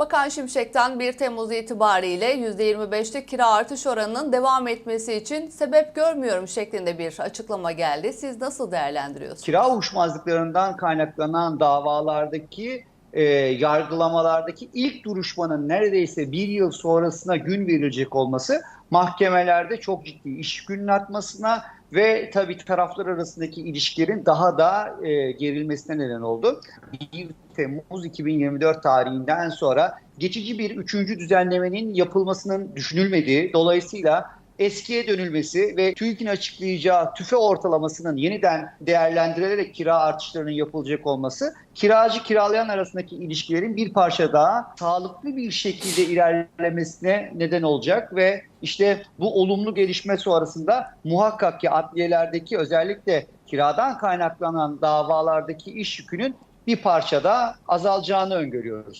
Bakan Şimşek'ten 1 Temmuz itibariyle %25'lik kira artış oranının devam etmesi için sebep görmüyorum şeklinde bir açıklama geldi. Siz nasıl değerlendiriyorsunuz? kira uyuşmazlıklarından kaynaklanan davalardaki e, yargılamalardaki ilk duruşmanın neredeyse bir yıl sonrasına gün verilecek olması mahkemelerde çok ciddi iş günün artmasına ve tabii taraflar arasındaki ilişkilerin daha da e, gerilmesine neden oldu. 1 Temmuz 2024 tarihinden sonra geçici bir üçüncü düzenlemenin yapılmasının düşünülmediği, dolayısıyla eskiye dönülmesi ve TÜİK'in açıklayacağı tüfe ortalamasının yeniden değerlendirilerek kira artışlarının yapılacak olması kiracı kiralayan arasındaki ilişkilerin bir parça daha sağlıklı bir şekilde ilerlemesine neden olacak ve işte bu olumlu gelişme sonrasında muhakkak ki adliyelerdeki özellikle kiradan kaynaklanan davalardaki iş yükünün bir parça daha azalacağını öngörüyoruz.